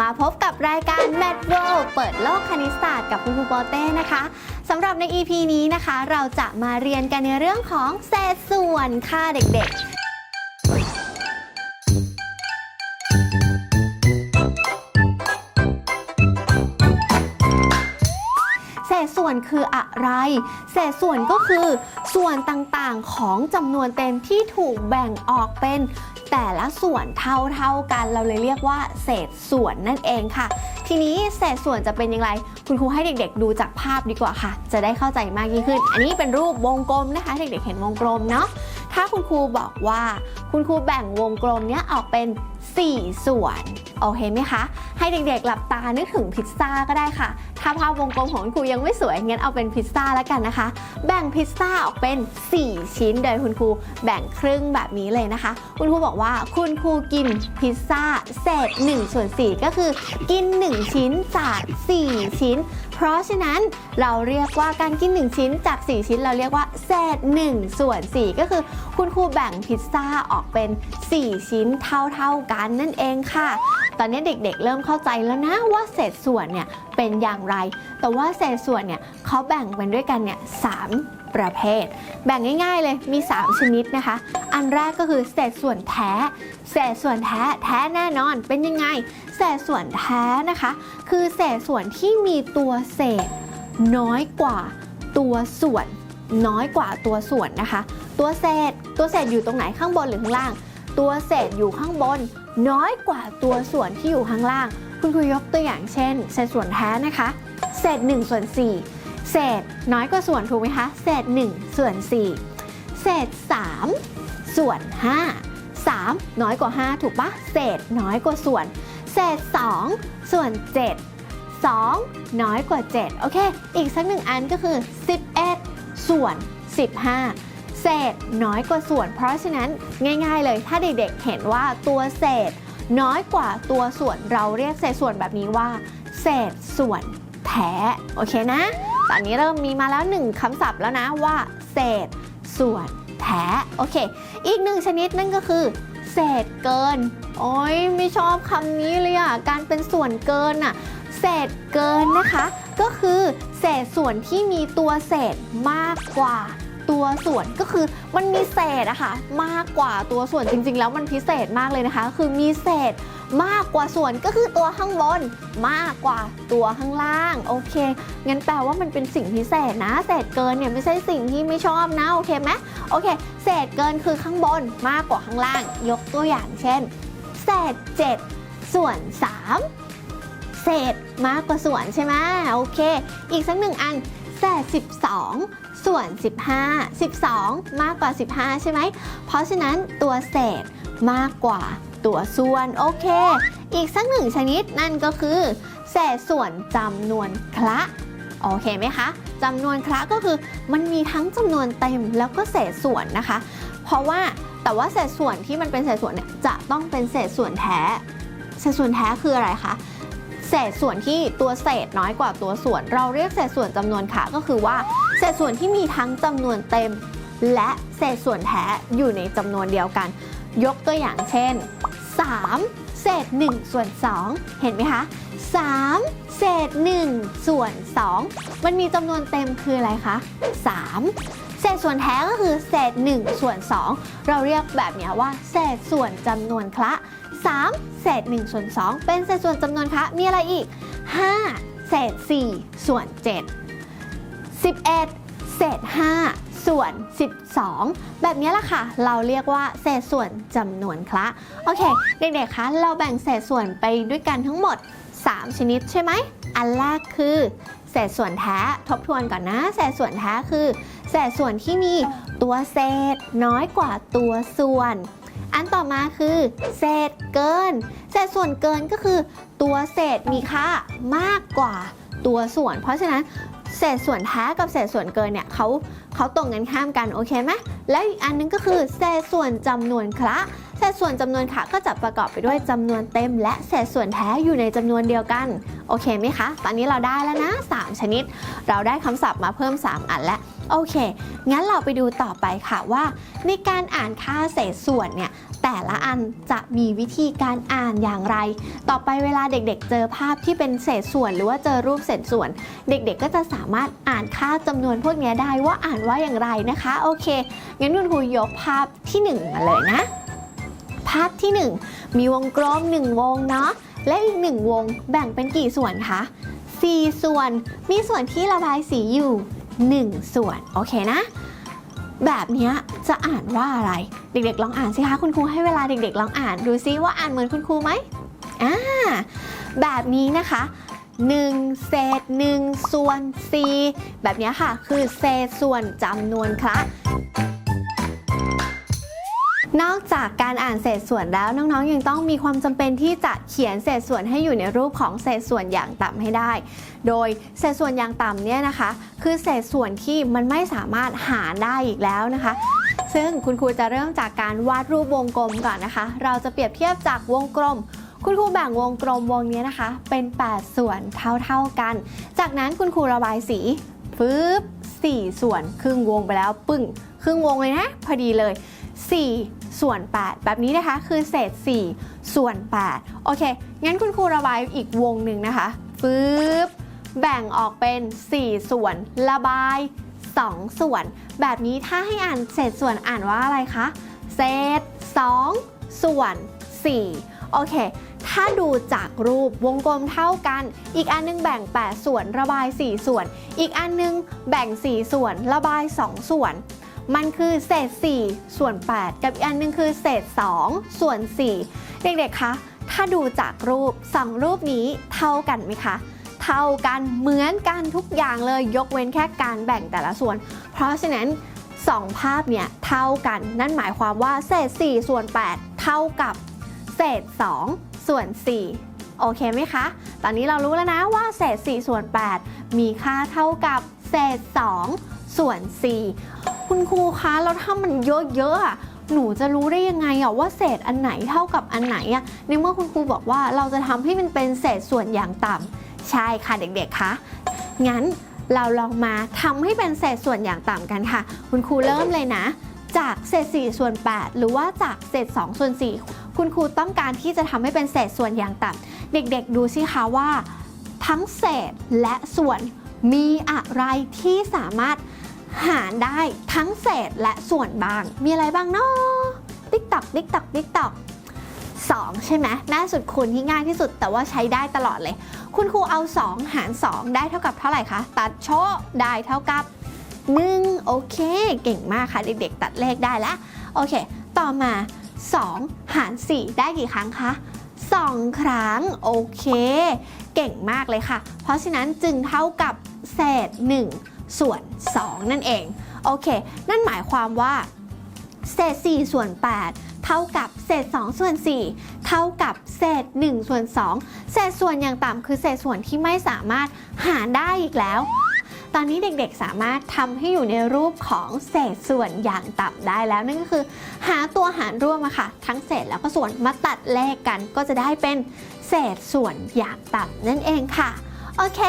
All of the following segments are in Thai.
มาพบกับรายการ m a t World เปิดโลกคณิตศาสตร์กับคุณครูโปเต้นะคะสำหรับใน EP นี้นะคะ เราจะมาเรียนกันในเรื่องของเศษส่วนค่ะเด็กๆ วนคืออะไร เศษส่วนก็คือส่วนต่างๆของจำนวนเต็มที่ถูกแบ่งออกเป็นแต่ละส่วนเท่าๆกัน เราเลยเรียกว่า เศษส่วนนั่นเองค่ะ ทีนี้เศษส่วนจะเป็นอย่างไร คุณครูให้เด็กๆ ดูจากภาพดีกว่าค่ะ จะได้เข้าใจมากยิ่งขึ้น อันนี้เป็นรูปวงกลมนะคะ เด็กๆ เห็นวงกลมเนาะ ถ้าคุณครูบอกว่า คุณครูแบ่งวงกลมเนี้ยออกเป็น 4 ส่วน โอเคไหมคะ ให้เด็กๆหลับตานึกถึงพิซซ่าก็ได้ค่ะ ถ้าภาพวงกลมของคุณครูยังไม่สวยงั้นเอาเป็นพิซซ่าแล้วกันนะคะ แบ่งพิซซ่าออกเป็น 4 ชิ้นโดยคุณครูแบ่งครึ่งแบบนี้เลยนะคะ คุณครูบอกว่าคุณครูกินพิซซ่าเศษ1ส่วน4ก็คือกิน 1 ชิ้นจาก 4 ชิ้น เพราะฉะนั้นเราเรียกว่าการกิน 1 ชิ้นจาก 4 ชิ้น เราเรียกว่าเศษ1ส่วน 4 ก็คือคุณครูแบ่งพิซซ่าออกเป็น 4 ชิ้นเท่าๆกันนั่นเองค่ะ ตอนนี้เด็กๆเริ่มเข้าใจแล้วนะว่าเศษส่วนเนี่ย เป็นอย่างไร แต่ว่าเศษส่วนเนี่ยเขาแบ่งเป็นด้วยกันเนี่ยสามประเภท แบ่งง่ายๆเลยมี 3 ชนิดนะคะ อันแรกก็คือเศษส่วนแท้ เศษส่วนแท้แท้แน่นอนเป็นยังไง เศษส่วนแท้นะคะ คือเศษส่วนที่มีตัวเศษน้อยกว่าตัวส่วน น้อยกว่าตัวส่วนนะคะ ตัวเศษตัวเศษอยู่ตรงไหนข้างบนหรือข้างล่าง ตัวเศษอยู่ข้างบน น้อยกว่าตัวส่วนที่อยู่ข้างล่าง คุณครูยกตัวอย่างเช่น เศษส่วนแท้นะคะ เศษ1ส่วน4 เศษน้อยกว่าส่วนถูกไหมคะ เศษ1ส่วน4 เศษ 3 ส่วน 5 3 น้อยกว่า 5 ถูกปะเศษน้อยกว่าส่วน เศษ 2 ส่วน 7 2 น้อยกว่า 7 โอเค อีกสักหนึ่งอันก็คือ 11 ส่วน 15 เศษน้อยกว่าส่วน เพราะฉะนั้นง่าย ๆ เลยถ้าเด็กๆเห็นว่าตัวเศษ น้อยกว่าตัวส่วนเราเรียกเศษส่วนแบบนี้ว่า เศษส่วนแท้โอเคนะ ตอนนี้เริ่มมีมาแล้วหนึ่งคำศัพท์แล้วนะว่า เศษส่วนแท้โอเค อีกหนึ่งชนิดนั่นก็คือ เศษเกิน โอ้ยไม่ชอบคำนี้เลยอะการเป็นส่วนเกินอะเศษเกินนะคะ ก็คือ เศษส่วนที่มีตัวเศษมากกว่า ตัวส่วนก็คือมันมีเศษอะค่ะมากกว่าตัวส่วนจริง ๆ แล้วมันพิเศษมากเลยนะคะ คือมีเศษมากกว่าส่วนก็คือตัวข้างบน มากกว่าตัวข้างล่างโอเคงั้นแปลว่ามันเป็นสิ่งพิเศษนะ เศษเกินเนี่ยไม่ใช่สิ่งที่ไม่ชอบนะโอเคไหมโอเค เศษเกินคือข้างบนมากกว่าข้างล่าง ยกตัวอย่างเช่น เศษ 7 ส่วน 3 เศษมากกว่าส่วนใช่ไหมโอเค อีกสักหนึ่งอัน เศษ12 ส่วน 15 12 มากกว่า 15 ใช่ไหม เพราะฉะนั้นตัวเศษมากกว่าตัวส่วนโอเค อีกสักหนึ่งชนิดนั่นก็คือเศษส่วนจำนวนคละโอเคไหมคะจำนวนคละก็คือมันมีทั้งจำนวนเต็มแล้วก็เศษส่วนนะคะ เพราะว่าแต่ว่าเศษส่วนที่มันเป็นเศษส่วนเนี่ยจะต้องเป็นเศษส่วนแท้ เศษส่วนแท้คืออะไรคะ เศษส่วนที่ตัวเศษน้อยกว่าตัวส่วน เราเรียกเศษส่วนจำนวนค่ะก็คือว่า เศษส่วนที่มีทั้งจำนวนเต็ม และเศษส่วนแท้อยู่ในจำนวนเดียวกัน ยกตัวอย่างเช่น 3 เศษ1ส่วน2 เห็นไหมคะ 3 เศษ1ส่วน 2 มันมีจำนวนเต็มคืออะไรคะ 3 เศษส่วนแท้ก็คือเศษ1ส่วน 2 เราเรียกแบบนี้ว่า เศษส่วนจำนวนคละ 3 ศษ1ส่วน2เป็นเศษส่วนจำนวนคะ มีอะไรอีก 5 เศษ 4 ส่วน 7 11 เศษ 5 ส่วน 12 แบบนี้แหละค่ะ เราเรียกว่าเศษส่วนจำนวนคะโอเค เด็กๆ คะ เราแบ่งเศษส่วนไปด้วยกันทั้งหมด 3 ชนิดใช่ไหม อันแรกคือเศษส่วนแท้ทบทวนก่อนนะ เศษส่วนแท้คือ เศษส่วนที่มีตัวเศษน้อยกว่าตัวส่วน อันต่อมาคือ เศษเกิน เศษส่วนเกินก็คือ ตัวเศษมีค่ามากกว่าตัวส่วน เพราะฉะนั้นเศษส่วนแท้กับเศษส่วนเกินเนี่ยเขาเขาตรงกันข้ามกันโอเคไหมแล้วอีกอันนึงก็คือเศษส่วนจำนวนคละเศษส่วนจำนวนคละก็จะประกอบไปด้วยจำนวนเต็ม และเศษส่วนแท้อยู่ในจำนวนเดียวกันโอเคไหมคะ ตอนนี้เราได้แล้วนะ 3 ชนิด เราได้คำศัพท์มาเพิ่ม 3 อันแล้วโอเค งั้นเราไปดูต่อไปค่ะว่า ในการอ่านค่าเศษส่วนเนี่ย แต่ละอันจะมีวิธีการอ่านอย่างไร ต่อไปเวลาเด็กๆ เจอภาพที่เป็นเศษส่วน หรือว่าเจอรูปเศษส่วน เด็กๆ ก็จะสามารถอ่านค่าจำนวนพวกนี้ได้ว่าอ่านว่าอย่างไรนะคะ โอเค งั้นคุณครูยกภาพที่ 1 มาเลยนะ ภาพที่ 1 มีวงกลม1วงเนาะ และอีก 1 วงแบ่งเป็นกี่ส่วนคะ4ส่วน มีส่วนที่ระบายสีอยู่ 1 ส่วน โอเคนะ แบบนี้จะอ่านว่าอะไร เด็กๆลองอ่านสิคะคุณครูให้เวลาเด็กๆลองอ่านดูซิว่าอ่านเหมือนคุณครูไหมอ่าแบบนี้นะคะ1เศษ1ส่วน4แบบนี้ค่ะ คือเศษส่วนจำนวนคละนอกจากการอ่านเศษส่วนแล้วน้องๆยังต้องมีความจำเป็นที่จะเขียนเศษส่วนให้อยู่ในรูปของเศษส่วนอย่างต่ำให้ได้ โดยเศษส่วนอย่างต่ำเนี่ยนะคะ คือเศษส่วนที่มันไม่สามารถหาได้อีกแล้วนะคะ ซึ่งคุณครูจะเริ่มจากการวาดรูปวงกลมก่อนนะคะ เราจะเปรียบเทียบจากวงกลมคุณครูแบ่งวงกลมวงนี้นะคะ เป็น 8 ส่วนเท่าๆกัน จากนั้นคุณครูระบายสีปึ๊บ4 ส่วนครึ่งวงไปแล้วปึ้งครึ่งวงเลยนะ พอดีเลย 4 ส่วน 8 แบบนี้นะคะ คือเศษ 4 ส่วน 8 โอเค งั้นคุณครูระบายอีกวงหนึ่งนะคะปึ๊บ แบ่งออกเป็น 4 ส่วน ระบาย 2 ส่วน แบบนี้ถ้าให้อ่านเศษส่วนอ่านว่าอะไรคะ เศษ 2 ส่วน 4 โอเค ถ้าดูจากรูปวงกลมเท่ากัน อีกอันนึงแบ่ง 8 ส่วน ระบาย 4 ส่วน อีกอันนึงแบ่ง 4 ส่วน ระบาย 2 ส่วนมันคือเศษ 4 ส่วน 8 กับอีกอันนึงคือเศษ 2 ส่วน 4 เด็กๆ คะ ถ้าดูจากรูป 2 รูปนี้เท่ากันไหมคะ เท่ากันเหมือนกันทุกอย่างเลยยกเว้นแค่การแบ่งแต่ละส่วน เพราะฉะนั้น 2 ภาพเนี่ยเท่ากัน นั่นหมายความว่าเศษ 4 ส่วน 8 เท่ากับเศษ 2 ส่วน 4 โอเคไหมคะ ตอนนี้เรารู้แล้วนะว่าเศษ 4 ส่วน 8 มีค่าเท่ากับเศษ 2 ส่วน 4 คุณครูคะแล้วถ้ามันเยอะๆอะหนูจะรู้ได้ยังไงอะว่าเศษอันไหนเท่ากับอันไหนอะในเมื่อคุณครูบอกว่าเราจะทำให้มันเป็นเศษส่วนอย่างต่ำ ใช่ค่ะเด็กๆคะงั้นเราลองมาทำให้เป็นเศษส่วนอย่างต่ำกันค่ะ คุณครูเริ่มเลยนะ จากเศษ4ส่วน 8 หรือว่าจากเศษ2ส่วน4คุณครูต้องการที่จะทำให้เป็นเศษส่วนอย่างต่ำเด็กๆ ดูสิคะว่า ทั้งเศษและส่วนมีอะไรที่สามารถหารได้ทั้งเศษและส่วนบ้าง มีอะไรบ้างเนาะติ๊กตอกติ๊กตอกติ๊กตอก สองใช่ไหมแม่สุดคูณที่ง่ายที่สุด แต่ว่าใช้ได้ตลอดเลย คุณครูเอา 2 หาร 2 ได้เท่ากับเท่าไหร่คะ ตัดโชะได้เท่ากับ 1 โอเค เก่งมากค่ะเด็กๆ ตัดเลขได้แล้ว โอเค ต่อมา 2 หาร 4 ได้กี่ครั้งคะ 2 ครั้ง โอเค เก่งมากเลยค่ะ เพราะฉะนั้นจึงเท่ากับเศษ 1 ส่วน 2 นั่นเอง โอเค นั่นหมายความว่าเศษ 4 ส่วน 8 เท่ากับเศษ 2 ส่วน 4 เท่ากับเศษ 1 ส่วน 2 เศษส่วนอย่างต่ำคือเศษส่วนที่ไม่สามารถหารได้อีกแล้ว ตอนนี้เด็กๆสามารถทำให้อยู่ในรูปของเศษส่วนอย่างต่ำได้แล้วนั่นก็คือ หาตัวหารร่วมอะค่ะ ทั้งเศษแล้วก็ส่วนมาตัดเลขกันก็จะได้เป็นเศษส่วนอย่างต่ำนั่นเองค่ะ โอเค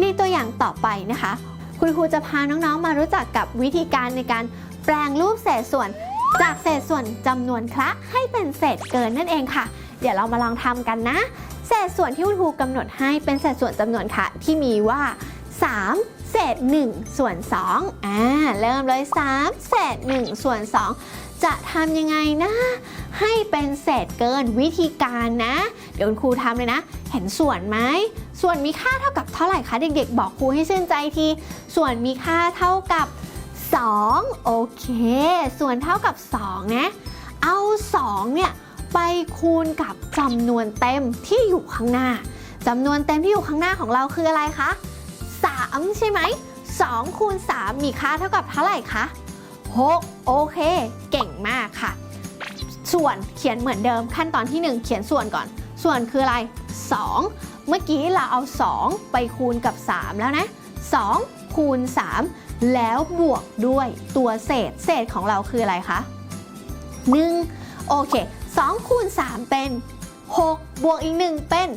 ในตัวอย่างต่อไปนะคะ คุณครูจะพาน้องๆมารู้จักกับวิธีการในการแปลงรูปเศษส่วน จากเศษส่วนจำนวนคละให้เป็นเศษเกินนั่นเองค่ะ เดี๋ยวเรามาลองทำกันนะ เศษส่วนที่คุณครูกำหนดให้เป็นเศษส่วนจำนวนค่ะที่มีว่า 3 เศษ 1 ส่วน2อ่าเริ่มเลย 3 เศษ 1 ส่วน 2 จะทำยังไงนะ ให้เป็นเศษเกินวิธีการนะ เดี๋ยวคุณครูทำเลยนะ เห็นส่วนไหมส่วนมีค่าเท่ากับเท่าไหร่คะเด็กๆ บอกครูให้ชื่นใจที ส่วนมีค่าเท่ากับ 2 โอเค ส่วนเท่ากับ 2 นะ เอา 2 เนี่ย ไปคูณกับจำนวนเต็มที่อยู่ข้างหน้าจำนวนเต็มที่อยู่ข้างหน้าของเราคืออะไรคะ 3 ใช่ไหม2คูณ 3 มีค่าเท่ากับเท่าไหร่คะ 6 โอเค เก่งมากค่ะ ส่วนเขียนเหมือนเดิมขั้นตอนที่ 1 เขียนส่วนก่อน ส่วนคืออะไร 2 เมื่อกี้เราเอา 2 ไปคูณกับ 3 แล้วนะ 2 คูณ 3 แล้วบวกด้วยตัวเศษ เศษของเราคืออะไรคะ 1 โอเค2คูณ3 เป็น 6 บวกอีก 1 เป็น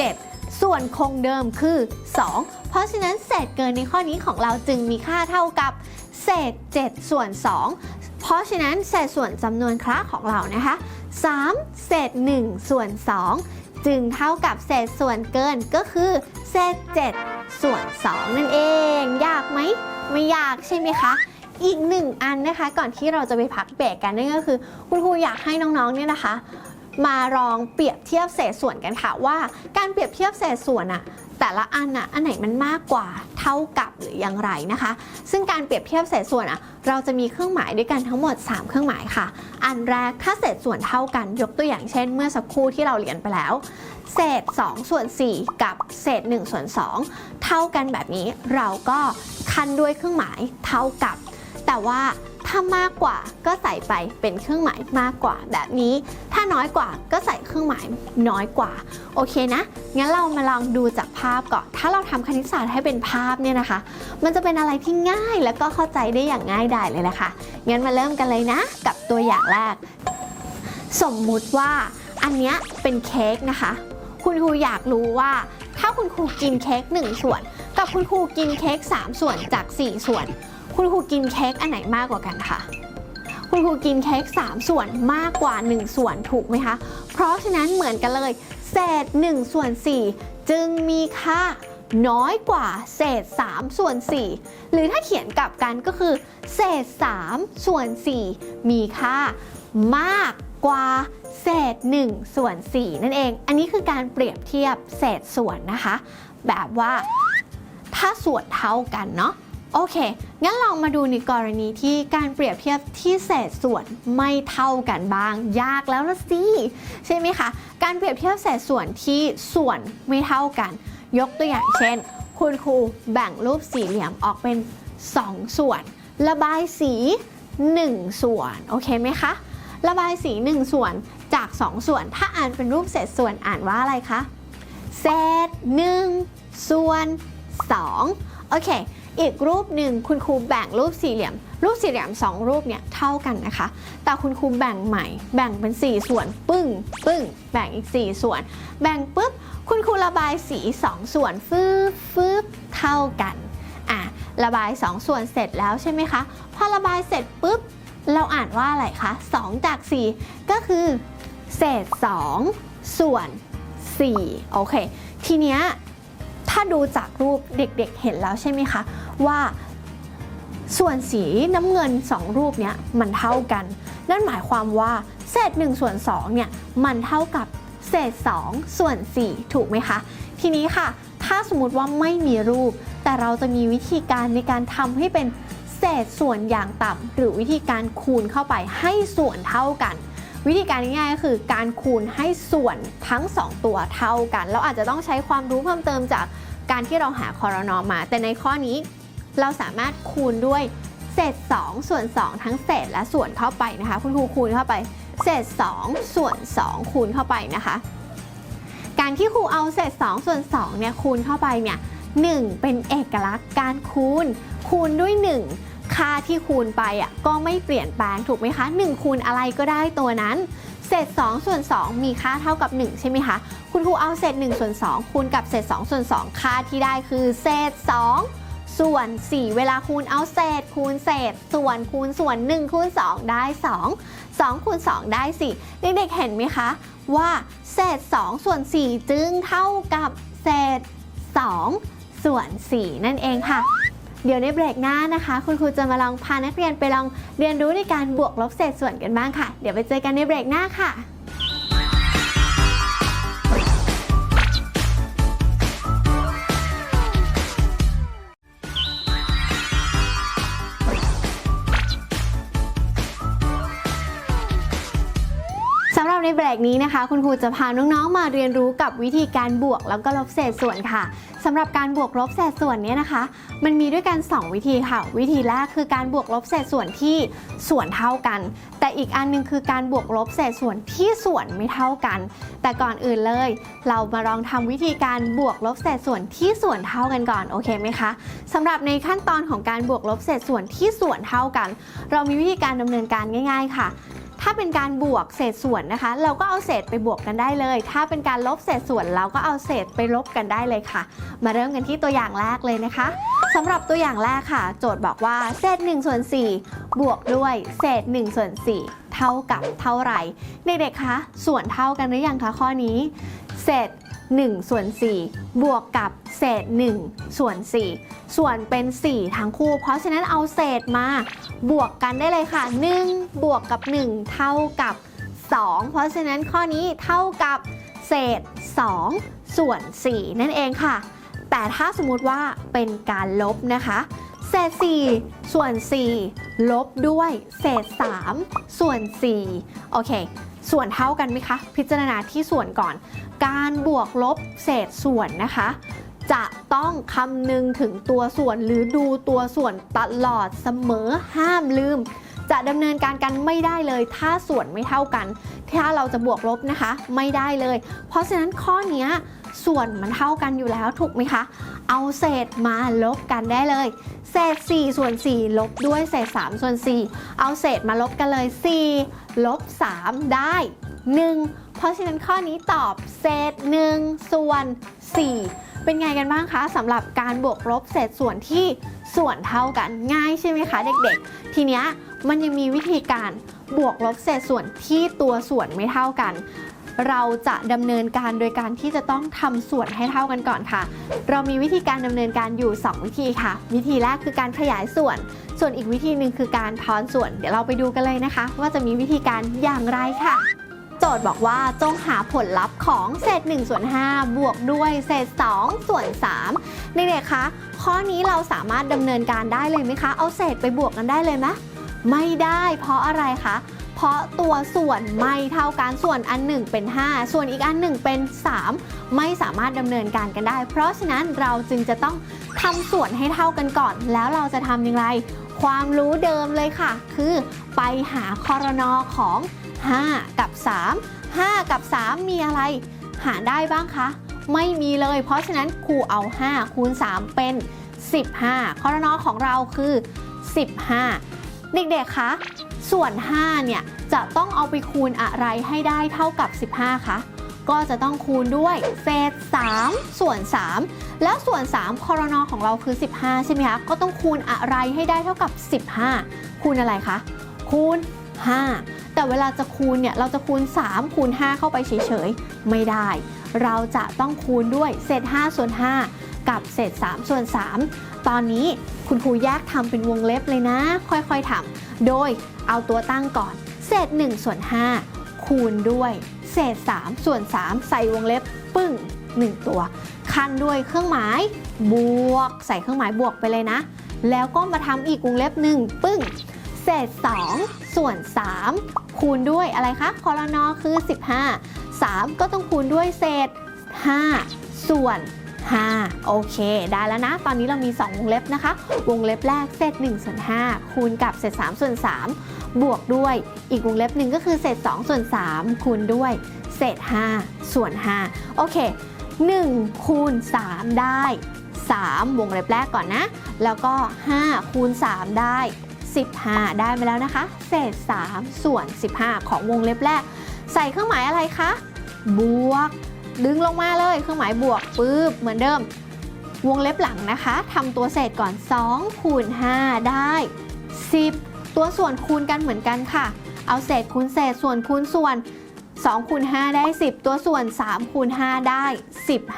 7 ส่วนคงเดิมคือ 2 เพราะฉะนั้นเศษเกินในข้อนี้ของเราจึงมีค่าเท่ากับ เศษ 7 ส่วน 2 เพราะฉะนั้นเศษส่วนจำนวนคระของเรานะคะ 3 เศษ 1 ส่วน 2 จึงเท่ากับเศษส่วนเกินก็คือเศษ 7 ส่วน 2 นั่นเอง ยากไหม ไม่ยากใช่ไหมคะอีกหนึ่งอันนะคะก่อนที่เราจะไปพักเบรกกันนั่นก็คือ คุณครูอยากให้น้องๆเนี่ยนะคะ มาลองเปรียบเทียบเศษส่วนกันค่ะว่า การเปรียบเทียบเศษส่วนอะแต่ละอันอะอันไหนมันมากกว่าเท่ากับหรืออย่างไรนะคะ ซึ่งการเปรียบเทียบเศษส่วนอะเราจะมีเครื่องหมายด้วยกันทั้งหมด 3 เครื่องหมายค่ะ อันแรกถ้าเศษส่วนเท่ากันยกตัวอย่างเช่น เมื่อสักครู่ที่เราเรียนไปแล้ว เศษ 2 ส่วน 4 กับเศษ1ส่วน2เท่ากันแบบนี้เราก็คันด้วยเครื่องหมายเท่ากับ แต่ว่า ถ้ามากกว่าก็ใส่ไปเป็นเครื่องหมายมากกว่าแบบนี้ ถ้าน้อยกว่าก็ใส่เครื่องหมายน้อยกว่า โอเคนะ งั้นเรามาลองดูจากภาพก่อน ถ้าเราทำคณิตศาสตร์ให้เป็นภาพเนี่ยนะคะ มันจะเป็นอะไรที่ง่ายแล้วก็เข้าใจได้อย่างง่ายดายเลยนะคะ งั้นมาเริ่มกันเลยนะ กับตัวอย่างแรก สมมุติว่าอันเนี้ยเป็นเค้กนะคะ คุณครูอยากรู้ว่า ถ้าคุณครูกินเค้ก1ส่วน กับคุณครูกินเค้ก3ส่วนจาก 4 ส่วน คุณครูกินเค้กอันไหนมากกว่ากันคะคุณครูกินเค้ก3 ส่วนมากกว่า 1 ส่วนถูกไหมคะ เพราะฉะนั้นเหมือนกันเลย เศษ 1 ส่วน 4 จึงมีค่าน้อยกว่าเศษ 3 ส่วน 4 หรือถ้าเขียนกลับกันก็คือ เศษ 3 ส่วน 4 มีค่ามากกว่าเศษ 1 ส่วน 4 นั่นเอง อันนี้คือการเปรียบเทียบเศษส่วนนะคะ แบบว่าถ้าส่วนเท่ากันเนาะ โอเค งั้นลองมาดูในกรณีที่การเปรียบเทียบที่เศษส่วนไม่เท่ากันบ้าง ยากแล้วละสิใช่ไหมคะ การเปรียบเทียบเศษส่วนที่ส่วนไม่เท่ากัน ยกตัวอย่างเช่น คุณครูแบ่งรูปสี่เหลี่ยมออกเป็น 2 ส่วน ระบายสี 1 ส่วน โอเคไหมคะ ระบายสี 1 ส่วนจาก 2 ส่วน ถ้าอ่านเป็นรูปเศษส่วนอ่านว่าอะไรคะ เศษ1ส่วน2โอเค อีกรูปหนึ่งคุณครูแบ่งรูปสี่เหลี่ยม รูปสี่เหลี่ยม2รูปเนี่ยเท่ากันนะคะ แต่คุณครูแบ่งใหม่ แบ่งเป็น 4 ส่วน ปึ้ง ปึ้ง แบ่งอีก 4 ส่วน แบ่งปุ๊บ คุณครูระบายสี 2 ส่วนฟืบฟืบเท่ากันอะระบาย 2 ส่วนเสร็จแล้วใช่ไหมคะ พอระบายเสร็จปุ๊บ เราอ่านว่าอะไรคะ 2 จาก 4 ก็คือ เศษ 2 ส่วน 4 โอเค ทีเนี้ยถ้าดูจากรูปเด็กๆเห็นแล้วใช่ไหมคะ ว่าส่วนสีน้ำเงิน 2 รูปเนี้ยมันเท่ากัน นั่นหมายความว่าเศษ1ส่วน2เนี่ยมันเท่ากับเศษ 2 ส่วน 4 ถูกไหมคะ ทีนี้ค่ะ ถ้าสมมติว่าไม่มีรูป แต่เราจะมีวิธีการในการทำให้เป็นเศษส่วนอย่างต่ำหรือวิธีการคูณเข้าไปให้ส่วนเท่ากัน วิธีการง่ายๆก็คือการคูณให้ส่วนทั้ง 2 ตัวเท่ากัน เราอาจจะต้องใช้ความรู้เพิ่มเติมจากการที่เราหาคอรนอมา แต่ในข้อนี้ เราสามารถคูณด้วยเศษ 2 ส่วน 2 ทั้งเศษและส่วนเข้าไปนะคะ คุณครูคูณเข้าไป เศษ 2 ส่วน 2 คูณเข้าไปนะคะ การที่ครูเอาเศษ 2 ส่วน2เนี่ยคูณเข้าไปเนี่ย1เป็นเอกลักษณ์การคูณ คูณด้วย 1 ค่าที่คูณไปอะก็ไม่เปลี่ยนแปลงถูกไหมคะ 1 คูณอะไรก็ได้ตัวนั้น เศษ 2 ส่วน 2 มีค่าเท่ากับ 1 ใช่ไหมคะ คุณครูเอาเศษ 1 ส่วน 2 คูณกับเศษ 2 ส่วน 2 ค่าที่ได้คือเศษ 2 ส่วน 4 เวลาคูณเอาเศษ คูณเศษ ส่วนคูณส่วน 1 คูณ 2 ได้ 2 2คูณ2ได้4เด็กๆเห็นไหมคะ ว่าเศษ 2 ส่วน 4 จึงเท่ากับเศษ 2 ส่วน 4 นั่นเองค่ะ เดี๋ยวในเบรกหน้านะคะ คุณครูจะมาลองพานักเรียนไปลองเรียนรู้ในการบวกลบเศษส่วนกันบ้างค่ะ เดี๋ยวไปเจอกันในเบรกหน้าค่ะ ในเบรกนี้นะคะ คุณครูจะพาน้องๆ มาเรียนรู้กับวิธีการบวกแล้วก็ลบเศษส่วนค่ะสำหรับการบวกลบเศษส่วนเนี้นะคะ มันมีด้วยกัน 2 วิธีค่ะ วิธีแรกคือการบวกลบเศษส่วนที่ส่วนเท่ากัน แต่อีกอันหนึงคือการบวกลบเศษส่วนที่ส่วนไม่เท่ากัน แต่ก่อนอื่นเลย เรามาลองทำวิธีการบวกลบเศษส่วนที่ส่วนเท่ากันก่อนโอเคไหมคะสำหรับในขั้นตอนของการบวกลบเศษส่วนที่ส่วนเท่ากัน เรามีวิธีการดำเนินการง่าย ๆ ค่ะ ถ้าเป็นการบวกเศษส่วนนะคะ เราก็เอาเศษไปบวกกันได้เลย ถ้าเป็นการลบเศษส่วนเราก็เอาเศษไปลบกันได้เลยค่ะ มาเริ่มกันที่ตัวอย่างแรกเลยนะคะสำหรับตัวอย่างแรกค่ะ โจทย์บอกว่าเศษ1ส่วน4บวกด้วยเศษ1ส่วน4เท่ากับเท่าไหร่เด็กๆคะส่วนเท่ากันหรือยังคะข้อนี้ เศษ 1 ส่วน 4 บวกกับเศษ 1 ส่วน 4 ส่วนเป็น 4 ทั้งคู่ เพราะฉะนั้นเอาเศษมาบวกกันได้เลยค่ะ 1 บวกกับ 1 เท่ากับ 2 เพราะฉะนั้นข้อนี้เท่ากับเศษ 2 ส่วน 4 นั่นเองค่ะ แต่ถ้าสมมติว่าเป็นการลบนะคะเศษ 4 ส่วน 4 ลบด้วยเศษ 3 ส่วน 4 โอเค ส่วนเท่ากันไหมคะ พิจารณาที่ส่วนก่อน การบวกลบเศษส่วนนะคะ จะต้องคำนึงถึงตัวส่วนหรือดูตัวส่วนตลอดเสมอห้ามลืม จะดำเนินการกันไม่ได้เลยถ้าส่วนไม่เท่ากัน ถ้าเราจะบวกลบนะคะ ไม่ได้เลย เพราะฉะนั้นข้อนี้ส่วนมันเท่ากันอยู่แล้วถูกไหมคะ เอาเศษมาลบกันได้เลย เศษ 4 ส่วน 4 ลบด้วยเศษ 3 ส่วน 4 เอาเศษมาลบกันเลย 4 ลบ 3 ได้ 1 เพราะฉะนั้นข้อนี้ตอบเศษ 1 ส่วน 4 เป็นไงกันบ้างคะสำหรับการบวกลบเศษส่วนที่ส่วนเท่ากันง่ายใช่ไหมคะ เด็กๆ ทีเนี้ยมันยังมีวิธีการ บวกลบเศษส่วนที่ตัวส่วนไม่เท่ากัน เราจะดำเนินการโดยการที่จะต้องทำส่วนให้เท่ากันก่อนค่ะ เรามีวิธีการดำเนินการอยู่ 2 วิธีค่ะ วิธีแรกคือการขยายส่วน ส่วนอีกวิธีหนึ่งคือการทอนส่วน เดี๋ยวเราไปดูกันเลยนะคะ ว่าจะมีวิธีการอย่างไรค่ะโจทย์บอกว่าจงหาผลลัพธ์ของเศษ1ส่วน5บวกด้วยเศษ2ส่วน3เด็กๆคะข้อนี้เราสามารถดำเนินการได้เลยไหมคะ เอาเศษไปบวกกันได้เลยไหม ไม่ได้เพราะอะไรคะ เพราะตัวส่วนไม่เท่ากันส่วนอันหนึ่งเป็น 5 ส่วนอีกอันหนึ่งเป็น 3 ไม่สามารถดำเนินการกันได้ เพราะฉะนั้นเราจึงจะต้องทำส่วนให้เท่ากันก่อน แล้วเราจะทำอย่างไร ความรู้เดิมเลยค่ะ คือไปหาคอรนอของ 5 กับ 3 5 กับ 3 มีอะไร หารได้บ้างคะ ไม่มีเลย เพราะฉะนั้นครูเอา 5 คูณ 3 เป็น 15คอรนอของเราคือ 15 เด็กๆ คะ ส่วน 5 เนี่ย จะต้องเอาไปคูณอะไรให้ได้เท่ากับ 15 คะ ก็จะต้องคูณด้วยเศษ 3 ส่วน 3 แล้วส่วน 3 คอรนอของเราคือ 15 ใช่ไหมคะ ก็ต้องคูณอะไรให้ได้เท่ากับ 15 คูณอะไรคะ คูณ 5 แต่เวลาจะคูณเนี่ย เราจะคูณ 3 คูณ 5 เข้าไปเฉยๆ ไม่ได้ เราจะต้องคูณด้วยเศษ 5 ส่วน 5 กับเศษ 3 ส่วน 3 ตอนนี้คุณครูแยกทำเป็นวงเล็บเลยนะ ค่อยๆทำโดยเอาตัวตั้งก่อน เศษ1ส่วน5คูณด้วย เศษ3ส่วน3ใส่วงเล็บปึ้ง 1 ตัว คันด้วยเครื่องหมายบวก ใส่เครื่องหมายบวกไปเลยนะ แล้วก็มาทำอีกวงเล็บหนึ่งปึ้ง เศษ 2 ส่วน 3 คูณด้วยอะไรคะคอรนอคือ 15 3 ก็ต้องคูณด้วยเศษ 5 ส่วน 5 โอเค ได้แล้วนะ ตอนนี้เรามี 2 วงเล็บนะคะ วงเล็บแรกเศษ1ส่วน5คูณกับเศษ3ส่วน3บวกด้วยอีกวงเล็บหนึ่งก็คือเศษ2ส่วน3คูณด้วยเศษ5ส่วน5โอเค 1 คูณ 3 ได้ 3 วงเล็บแรกก่อนนะ แล้วก็ 5 คูณ 3 ได้ 15 ได้มาแล้วนะคะ เศษ 3 ส่วน 15 ของวงเล็บแรก ใส่เครื่องหมายอะไรคะ บวก ดึงลงมาเลยเครื่องหมายบวกปึ๊บเหมือนเดิม วงเล็บหลังนะคะทำตัวเศษก่อน2คูณ5ได้ 10 ตัวส่วนคูณกันเหมือนกันค่ะ เอาเศษคูณเศษส่วนคูณส่วน2คูณ5ได้ 10 ตัวส่วน3คูณ5ได้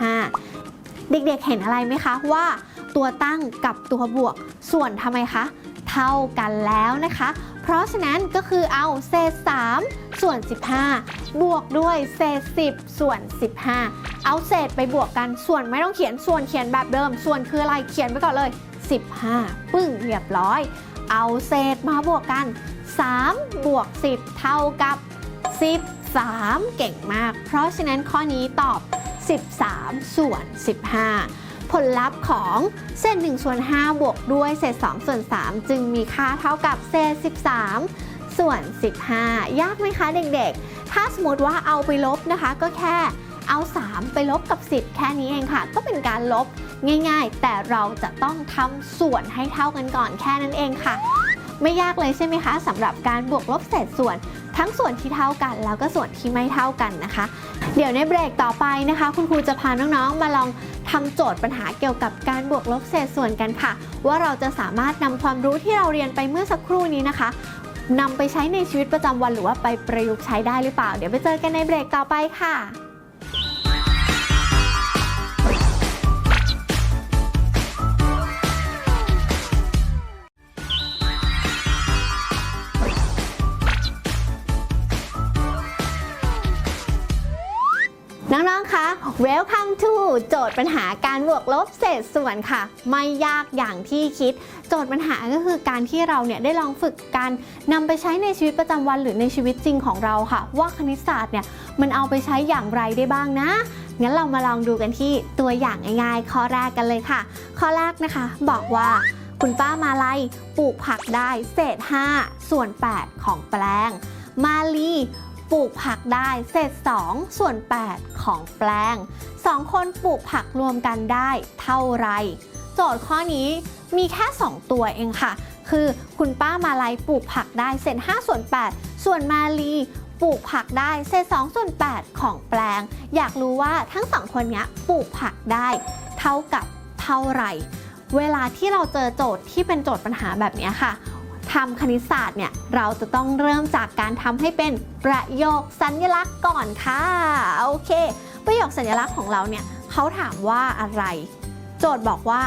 15 เด็กๆเห็นอะไรไหมคะว่าตัวตั้งกับตัวบวกส่วนทำไมคะ เท่ากันแล้วนะคะ เพราะฉะนั้นก็คือเอาเศษ 3 ส่วน 15 บวกด้วยเศษ 10 ส่วน 15 เอาเศษไปบวกกันส่วนไม่ต้องเขียนส่วนเขียนแบบเดิม ส่วนคืออะไรเขียนไปก่อนเลย 15 ปึ้งเรียบร้อย เอาเศษมาบวกกัน 3 บวก 10 เท่ากับ12 13เก่งมาก เพราะฉะนั้นข้อนี้ตอบ 13 ส่วน 15 ผลลัพธ์ของเศษ1ส่วน5บวกด้วยเศษ2ส่วน3 จึงมีค่าเท่ากับเศษ 13 ส่วน 15 ยากไหมคะเด็กๆ ถ้าสมมติว่าเอาไปลบนะคะ ก็แค่เอา 3 ไปลบกับ 10 แค่นี้เองค่ะ ก็เป็นการลบง่ายๆ แต่เราจะต้องทำส่วนให้เท่ากันก่อนแค่นั้นเองค่ะ ไม่ยากเลยใช่ไหมคะสำหรับการบวกลบเศษส่วน ทั้งส่วนที่เท่ากัน แล้วก็ส่วนที่ไม่เท่ากันนะคะ เดี๋ยวในเบรกต่อไปนะคะ คุณครูจะพาน้องๆ มาลองทำโจทย์ปัญหาเกี่ยวกับการบวกลบเศษส่วนกันค่ะ ว่าเราจะสามารถนำความรู้ที่เราเรียนไปเมื่อสักครู่นี้นะคะนำไปใช้ในชีวิตประจำวันหรือว่าไปประยุกต์ใช้ได้หรือเปล่า เดี๋ยวไปเจอกันในเบรกต่อไปค่ะ Welcome to โจทย์ปัญหาการบวกลบเศษส่วนค่ะ ไม่ยากอย่างที่คิด โจทย์ปัญหาก็คือการที่เราเนี่ยได้ลองฝึกการนำไปใช้ในชีวิตประจำวันหรือในชีวิตจริงของเราค่ะ ว่าคณิตศาสตร์เนี่ยมันเอาไปใช้อย่างไรได้บ้างนะ งั้นเรามาลองดูกันที่ตัวอย่างง่ายๆ ข้อแรกกันเลยค่ะ ข้อแรกนะคะ บอกว่าคุณป้ามาลัยปลูกผักได้เศษ 5 ส่วน 8 ของแปลง มาลี ปลูกผักได้เศษ2ส่วน 8 ของแปลง 2 คนปลูกผักรวมกันได้เท่าไร โจทย์ข้อนี้มีแค่ 2 ตัวเองค่ะ คือคุณป้ามาลัยปลูกผักได้เศษ5ส่วน 8 ส่วนมาลีปลูกผักได้เศษ2ส่วน 8 ของแปลง อยากรู้ว่าทั้งสองคนนี้ปลูกผักได้ เท่ากับเท่าไหร่ เวลาที่เราเจอโจทย์ที่เป็นโจทย์ปัญหาแบบนี้ค่ะ ทำคณิตศาสตร์เนี่ยเราจะต้องเริ่มจากการทำให้เป็นประโยคสัญลักษณ์ก่อนค่ะ โอเค ประโยคสัญลักษณ์ของเราเนี่ยเขาถามว่าอะไร โจทย์บอกว่า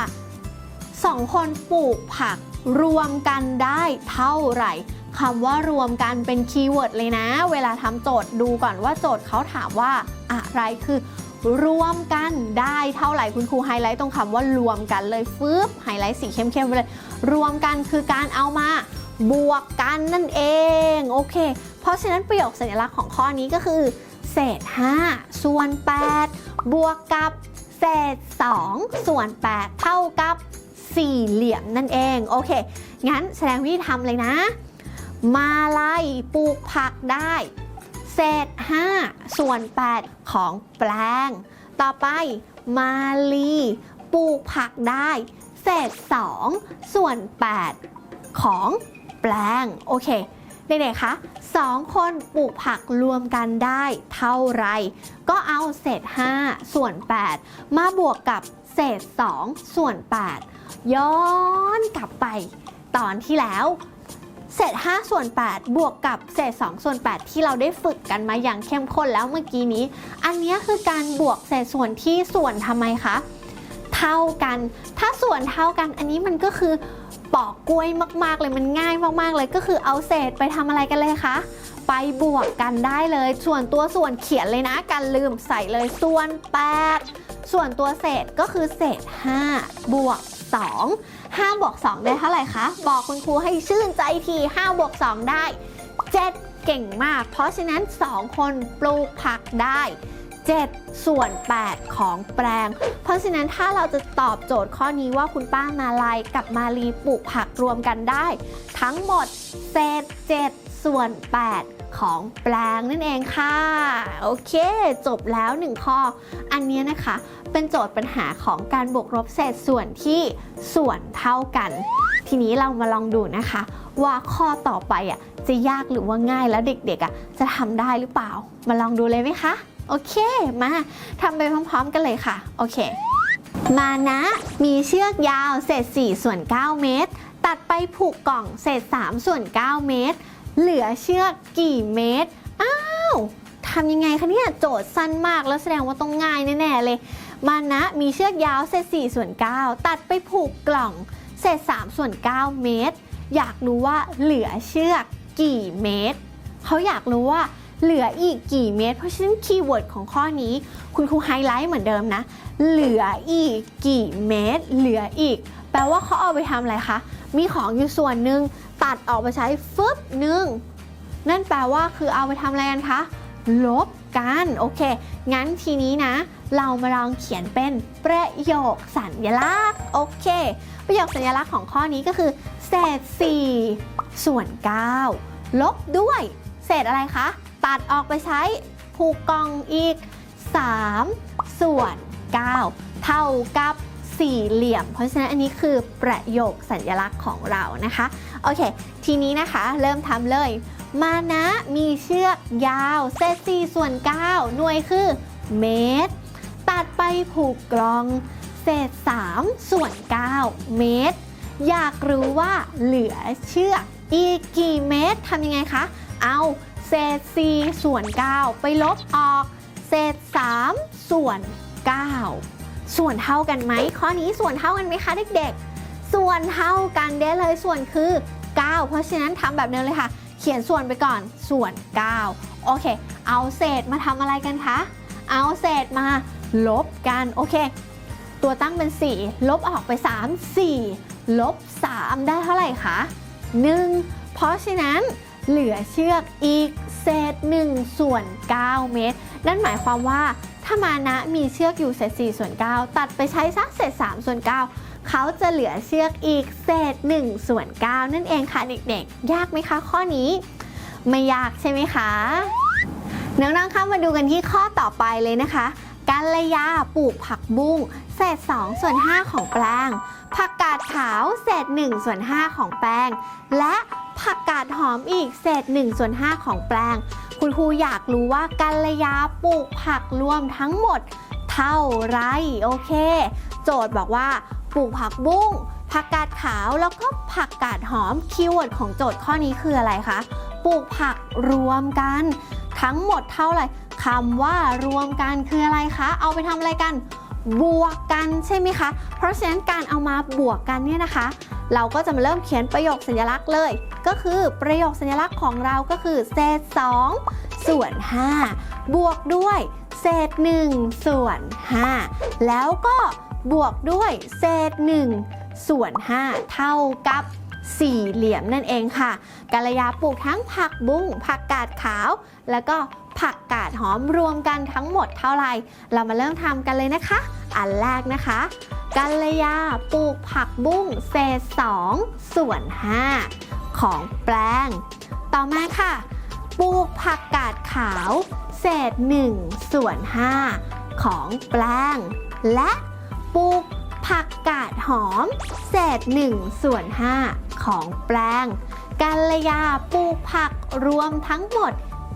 สองคนปลูกผักรวมกันได้เท่าไหร่คำว่ารวมกันเป็นคีย์เวิร์ดเลยนะ เวลาทำโจทย์ดูก่อนว่าโจทย์เขาถามว่าอะไรคือ รวมกันได้เท่าไหร่คุณครูไฮไลท์ตรงคำว่ารวมกันเลยฟืบไฮไลท์สีเข้มๆไปเลย รวมกันคือการเอามาบวกกันนั่นเองโอเค เพราะฉะนั้นประโยคสัญลักษณ์ของข้อนี้ก็คือ เศษ 5 ส่วน 8 บวกกับเศษ 2 ส่วน 8 เท่ากับสี่เหลี่ยมนั่นเองโอเค งั้นแสดงวิธีทำเลยนะ มาไล่ปลูกผักได้ เศษ 5 ส่วน 8 ของแปลง ต่อไปมาลีปลูกผักได้ เศษ 2 ส่วน 8 ของแปลง โอเคเด็กๆคะสองคนปลูกผักรวมกันได้เท่าไร ก็เอาเศษ 5 ส่วน 8 มาบวกกับเศษ 2 ส่วน 8 ย้อนกลับไป ตอนที่แล้ว เศษ 5 ส่วน 8 บวกกับเศษ 2 ส่วน 8 ที่เราได้ฝึกกันมาอย่างเข้มข้นแล้วเมื่อกี้นี้ อันนี้คือการบวกเศษส่วนที่ส่วนทำไมคะ เท่ากัน ถ้าส่วนเท่ากันอันนี้มันก็คือปอกกล้วยมากๆเลยมันง่ายมากๆเลยก็คือเอาเศษไปทำอะไรกันเลยคะไปบวกกันได้เลย ส่วนตัวส่วนเขียนเลยนะกันลืมใส่เลยส่วน 8 ส่วนตัวเศษก็คือเศษ 5 บวก 2 5บวก2ได้เท่าไหร่คะ บอกคุณครูให้ชื่นใจที5บวก2ได้ 7 เก่งมาก เพราะฉะนั้น 2 คนปลูกผักได้ 7 ส่วน 8 ของแปลง เพราะฉะนั้นถ้าเราจะตอบโจทย์ข้อนี้ว่าคุณป้ามาลายกับมาลีปลูกผักรวมกันได้ ทั้งหมดเศษ 7 ส่วน 8ของแปลงนั่นเองค่ะ โอเค จบแล้ว 1 ข้อ อันนี้นะคะ เป็นโจทย์ปัญหาของการบวกลบเศษส่วนที่ส่วนเท่ากัน ทีนี้เรามาลองดูนะคะ ว่าข้อต่อไปอะจะยากหรือว่าง่ายแล้วเด็กๆอะจะทำได้หรือเปล่า มาลองดูเลยไหมคะ โอเค มาทำไปพร้อมๆกันเลยค่ะ โอเค มานะ มีเชือกยาวเศษ4ส่วน9เมตร ตัดไปผูกกล่องเศษ3ส่วน9เมตร เหลือเชือกกี่เมตร อ้าวทำยังไงคะเนี่ย โจทย์สั้นมากแล้วแสดงว่าต้องง่ายแน่ๆเลย มานะมีเชือกยาวเศษ4ส่วน9ตัดไปผูกกล่องเศษ3ส่วน9เมตร อยากรู้ว่าเหลือเชือกกี่เมตร เขาอยากรู้ว่า เหลืออีกกี่เมตร เพราะฉะนั้นคีย์เวิร์ดของข้อนี้ คุณครูไฮไลท์เหมือนเดิมนะ เหลืออีกกี่เมตร เหลืออีก แปลว่าเขาเอาไปทำอะไรคะ มีของอยู่ส่วนหนึ่งตัดออกไปใช้ฟึบหนึ่งนั่นแปลว่าคือเอาไปทำอะไรกันคะ ลบกัน โอเค งั้นทีนี้นะ เรามาลองเขียนเป็นประโยคสัญลักษณ์ โอเค ประโยคสัญลักษณ์ของข้อนี้ก็คือ เศษ 4 ส่วน 9 ลบด้วย เศษอะไรคะ ตัดออกไปใช้ผูกกองอีก 3 ส่วน 9 เท่ากับสี่เหลี่ยม เพราะฉะนั้นอันนี้คือประโยคสัญลักษณ์ของเรานะคะ โอเค ทีนี้นะคะเริ่มทำเลย มานะมีเชือกยาวเศษ4ส่วน 9 หน่วยคือเมตร ตัดไปผูกกลองเศษ3ส่วน 9 เมตร อยากรู้ว่าเหลือเชือกอีกกี่เมตรทำยังไงคะ เอา เศษ 4 ส่วน 9 ไปลบออก เศษ 3 ส่วน 9 ส่วนเท่ากันไหมข้อนี้ส่วนเท่ากันไหมคะเด็กๆ ส่วนเท่ากันได้เลยส่วนคือ 9 เพราะฉะนั้นทำแบบเดิมเลยค่ะ เขียนส่วนไปก่อนส่วน 9 โอเค เอาเศษมาทำอะไรกันคะเอาเศษมาลบกันโอเค ตัวตั้งเป็น 4 ลบออกไป 3 4 ลบ 3 ได้เท่าไหร่คะ 1 เพราะฉะนั้น เหลือเชือกอีกเศษ1ส่วน 9 เมตร นั่นหมายความว่าถ้ามานะมีเชือกอยู่เศษ4ส่วน 9 ตัดไปใช้สักเศษ3ส่วน 9 เขาจะเหลือเชือกอีกเศษ1ส่วน 9 นั่นเองค่ะเด็กๆ ยากไหมคะข้อนี้ ไม่ยากใช่ไหมคะน้องๆคะมาดูกันที่ข้อต่อไปเลยนะคะกัลยาปลูกผักบุ้งเศษ2ส่วน5ของแปลง ผักกาดขาวเศษ1ส่วน5ของแปลง และ ผักกาดหอมอีกเศษ1ส่วน5ของแปลง คุณครูอยากรู้ว่ากัลยาปลูกผักรวมทั้งหมดเท่าไรโอเค โจทย์บอกว่าปลูกผักบุ้งผักกาดขาวแล้วก็ผักกาดหอมคีย์เวิร์ดของโจทย์ข้อนี้คืออะไรคะปลูกผักรวมกัน ทั้งหมดเท่าไหร่คำว่ารวมกันคืออะไรคะ เอาไปทำอะไรกัน บวกกันใช่ไหมคะ เพราะฉะนั้นการเอามาบวกกันเนี่ยนะคะ เราก็จะมาเริ่มเขียนประโยคสัญลักษณ์เลย ก็คือประโยคสัญลักษณ์ของเราก็คือเศษ 2 ส่วน 5 บวกด้วยเศษ 1 ส่วน 5 แล้วก็บวกด้วยเศษ 1 ส่วน 5 เท่ากับสี่เหลี่ยมนั่นเองค่ะกาลยาปลูกทั้งผักบุ้งผักกาดขาว แล้วก็ ผักกาดหอมรวมกันทั้งหมดเท่าไหร่ เรามาเริ่มทำกันเลยนะคะ อันแรกนะคะกัลยาปลูกผักบุ้งเศษ2ส่วน5ของแปลง ต่อมาค่ะ ปลูกผักกาดขาว เศษ1ส่วน5ของแปลง และปลูกผักกาดหอม เศษ1ส่วน5ของแปลงกัลยาปลูกผักรวมทั้งหมด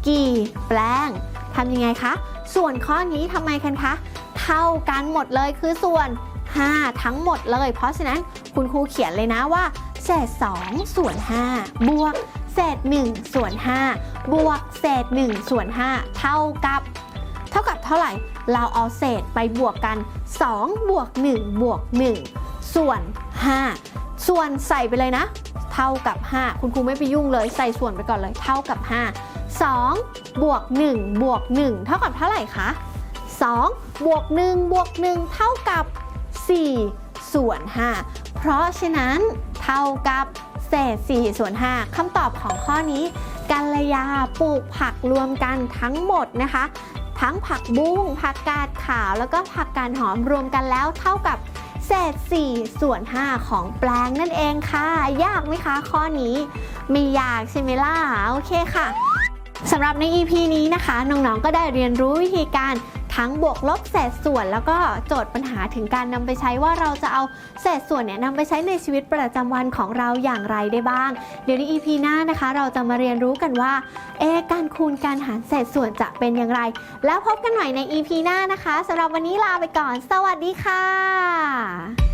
กี่แปลงทำยังไงคะ ส่วนข้อนี้ทำไมกันคะ เท่ากันหมดเลยคือส่วน 5 ทั้งหมดเลย เพราะฉะนั้นคุณครูเขียนเลยนะว่า เศษ 2 ส่วน 5 บวก เศษ 1 ส่วน 5 บวก เศษ 1 ส่วน 5 เท่ากับ เท่ากับเท่าไหร่ เราเอาเศษไปบวกกัน 2 บวก 1 บวก 1 ส่วน 5 ส่วนใส่ไปเลยนะ เท่ากับ 5 คุณครูไม่ไปยุ่งเลยใส่ส่วนไปก่อนเลยเท่ากับ 5 2บวก1บวก1เท่ากับเท่าไหร่คะ2บวก1บวก1เท่ากับ 4 ส่วน 5 เพราะฉะนั้นเท่ากับเศษ4ส่วน5คำตอบของข้อนี้กัลยาปลูกผักรวมกันทั้งหมดนะคะ ทั้งผักบุ้งผักกาดขาวแล้วก็ผักกาดหอมรวมกันแล้วเท่ากับ เศษ 4 ส่วน 5 ของแปลงนั่นเองค่ะ ยากไหมคะข้อนี้ไม่ยากใช่ไหมล่ะ โอเคค่ะสำหรับใน EP นี้นะคะ น้องๆ ก็ได้เรียนรู้วิธีการ ทั้งบวกลบเศษส่วนแล้วก็โจทย์ปัญหาถึงการนำไปใช้ว่าเราจะเอาเศษส่วนเนี่ยนำไปใช้ในชีวิตประจำวันของเราอย่างไรได้บ้าง เดี๋ยวใน EP หน้านะคะ เราจะมาเรียนรู้กันว่าเอการคูณการหารเศษส่วนจะเป็นอย่างไร แล้วพบกันใหม่ใน EP หน้านะคะสำหรับวันนี้ลาไปก่อน สวัสดีค่ะ